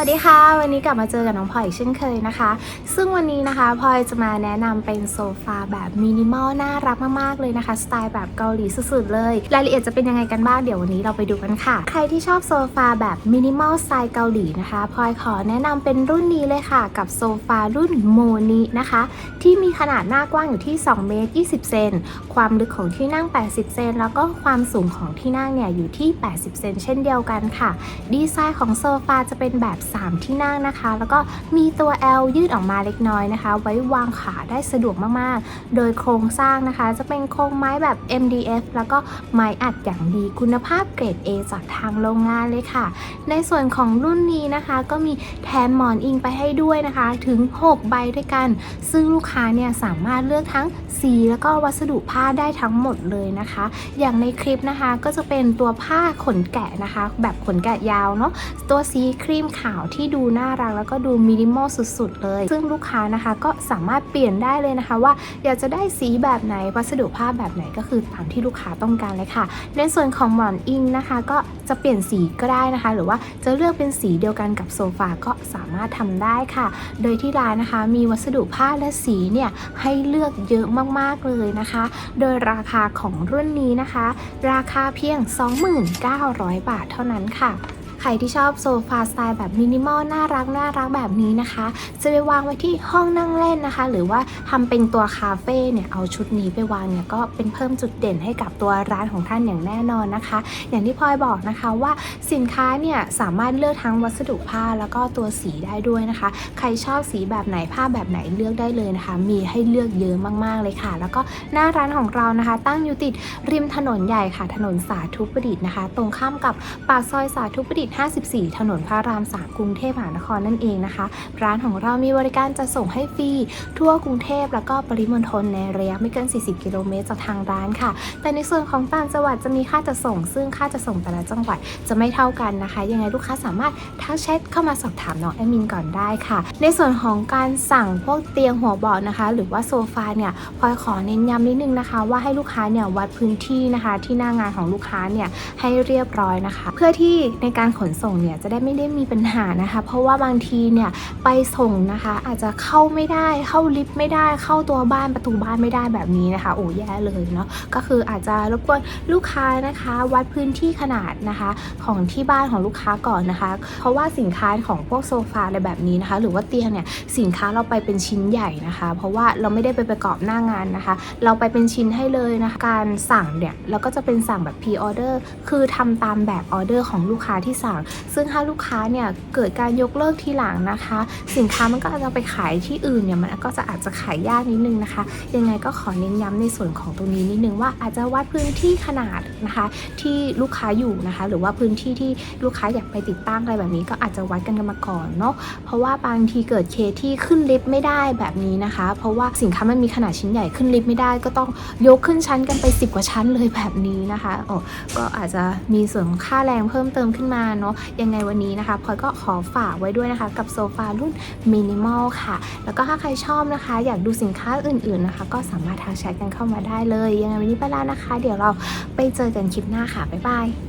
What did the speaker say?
วัสดีค่ะ วันนี้กลับมาเจอกับน้องพลอยอีกเช่นเคยนะคะ ซึ่งวันนี้นะคะพลอยจะมาแนะนำเป็นโซฟาแบบมินิมอลน่ารักมากๆเลยนะคะ สไตล์แบบเกาหลีสุดๆเลย รายละเอียดจะเป็นยังไงกันบ้างเดี๋ยววันนี้เราไปดูกันค่ะ ใครที่ชอบโซฟาแบบมินิมอลสไตล์เกาหลีนะคะพลอยขอแนะนำเป็นรุ่นนี้เลยค่ะ กับโซฟารุ่นโมนินะคะ ที่มีขนาดหน้ากว้างอยู่ที่2เมตร20 เซนความลึกของที่นั่ง 80 เซนแล้วก็ความสูงของที่นั่งเนี่ยอยู่ที่ 80 เซนเช่นเดียวกันค่ะ ดีไซน์ของโซฟาจะเป็นแบบ3 ที่นั่งนะคะ แล้วก็มีตัว L ยืดออกมาเล็กน้อยนะคะ ไว้วางขาได้สะดวกมากๆ โดยโครงสร้างนะคะ จะเป็นโครงไม้แบบ MDF แล้วก็ไม้อัดอย่างดีคุณภาพเกรด A จากทางโรงงานเลยค่ะ ในส่วนของรุ่นนี้นะคะ ก็มีแถมหมอนอิงไปให้ด้วยนะคะ ถึง 6 ใบด้วยกัน ซึ่งลูกค้าเนี่ยสามารถเลือกทั้งสีแล้วก็วัสดุผ้าได้ทั้งหมดเลยนะคะ อย่างในคลิปนะคะก็จะเป็นตัวผ้าขนแกะนะคะ แบบขนแกะยาวเนาะตัวสีครีมขาวที่ดูน่ารักแล้วก็ดูมินิมอลสุดๆเลย ซึ่งลูกค้านะคะก็สามารถเปลี่ยนได้เลยนะคะว่าอยากจะได้สีแบบไหนวัสดุผ้าแบบไหนก็คือตามที่ลูกค้าต้องการเลยค่ะ ในส่วนของหมอนอิงนะคะ ก็จะเปลี่ยนสีก็ได้นะคะ หรือว่าจะเลือกเป็นสีเดียวกันกับโซฟาก็สามารถทำได้ค่ะ โดยที่ร้านนะคะมีวัสดุผ้าและสีเนี่ยให้เลือกเยอะมากๆเลยนะคะ โดยราคาของรุ่นนี้นะคะ ราคาเพียง 29,000 บาทเท่านั้นค่ะ ใครที่ชอบโซฟาสไตล์แบบมินิมอลน่ารักน่ารักแบบนี้นะคะ จะไปวางไว้ที่ห้องนั่งเล่นนะคะ หรือว่าทำเป็นตัวคาเฟ่เนี่ยเอาชุดนี้ไปวางเนี่ยก็เป็นเพิ่มจุดเด่นให้กับตัวร้านของท่านอย่างแน่นอนนะคะ อย่างที่พลอยบอกนะคะว่าสินค้าเนี่ยสามารถเลือกทั้งวัสดุผ้าแล้วก็ตัวสีได้ด้วยนะคะ ใครชอบสีแบบไหนผ้าแบบไหนเลือกได้เลยนะคะ มีให้เลือกเยอะมากๆเลยค่ะ แล้วก็หน้าร้านของเรานะคะ ตั้งอยู่ติดริมถนนใหญ่ค่ะ ถนนสาธุประดิษฐ์นะคะ ตรงข้ามกับปากซอยสาธุประดิษฐ์54 ถนนพระราม 3 กรุงเทพมหานครนั่นเองนะคะ ร้านของเรามีบริการจะส่งให้ฟรีทั่วกรุงเทพแล้วก็ปริมณฑลในระยะไม่เกิน 40 กิโลเมตรจากทางร้านค่ะ แต่ในส่วนของต่างจังหวัดจะมีค่าจะส่ง ซึ่งค่าจะส่งแต่ละจังหวัดจะไม่เท่ากันนะคะ ยังไงลูกค้าสามารถทักแชทเข้ามาสอบถามน้องแอมินก่อนได้ค่ะ ในส่วนของการสั่งพวกเตียงหัวเบาะนะคะ หรือว่าโซฟาเนี่ยพลอยขอเน้นย้ำนิดนึงนะคะ ว่าให้ลูกค้าเนี่ยวัดพื้นที่นะคะ ที่หน้างานของลูกค้าเนี่ยให้เรียบร้อยนะคะ เพื่อที่ในการขนส่งเนี่ยจะได้ไม่ได้มีปัญหานะคะ เพราะว่าบางทีเนี่ยไปส่งนะคะ อาจจะเข้าไม่ได้เข้าลิฟต์ไม่ได้เข้าตัวบ้านประตูบ้านไม่ได้แบบนี้นะคะโอ้แย่เลยเนาะก็คืออาจจะรบกวนลูกค้านะคะ วัดพื้นที่ขนาดนะคะ ของที่บ้านของลูกค้าก่อนนะคะ เพราะว่าสินค้าของพวกโซฟาอะไรแบบนี้นะคะ หรือว่าเตียงเนี่ยสินค้าเราไปเป็นชิ้นใหญ่นะคะ เพราะว่าเราไม่ได้ไปประกอบหน้างานนะคะ เราไปเป็นชิ้นให้เลยนะคะการสั่งเนี่ยเราก็จะเป็นสั่งแบบ pre order คือทำตามแบบออเดอร์ของลูกค้าที่สั่งซึ่งถ้าลูกค้าเนี่ยเกิดการยกเลิกทีหลังนะคะ สินค้ามันก็อาจจะไปขายที่อื่นเนี่ยมันก็จะอาจจะขายยากนิดนึงนะคะ ยังไงก็ขอเน้นย้ำในส่วนของตรงนี้นิดนึงว่าอาจจะวัดพื้นที่ขนาดนะคะ ที่ลูกค้าอยู่นะคะ หรือว่าพื้นที่ที่ลูกค้าอยากไปติดตั้งอะไรแบบนี้ ก็อาจจะวัดกันกันมาก่อนเนาะเพราะว่าบางทีเกิดเคสที่ขึ้นลิฟต์ไม่ได้แบบนี้นะคะ เพราะว่าสินค้ามันมีขนาดชิ้นใหญ่ขึ้นลิฟต์ไม่ได้ ก็ต้องยกขึ้นชั้นกันไป 10 กว่าชั้นเลยแบบนี้นะคะโอ้ก็อาจจะมีส่วนของค่าแรงเพิ่มเติมขึ้นมาเนาะยังไงวันนี้นะคะพลอยก็ขอฝากไว้ด้วยนะคะกับโซฟารุ่นมินิมอลค่ะ แล้วก็ถ้าใครชอบนะคะ อยากดูสินค้าอื่นๆนะคะ ก็สามารถทักแชทกันเข้ามาได้เลย ยังไงวันนี้ไปแล้วนะคะ เดี๋ยวเราไปเจอกันคลิปหน้าค่ะ บ๊ายบาย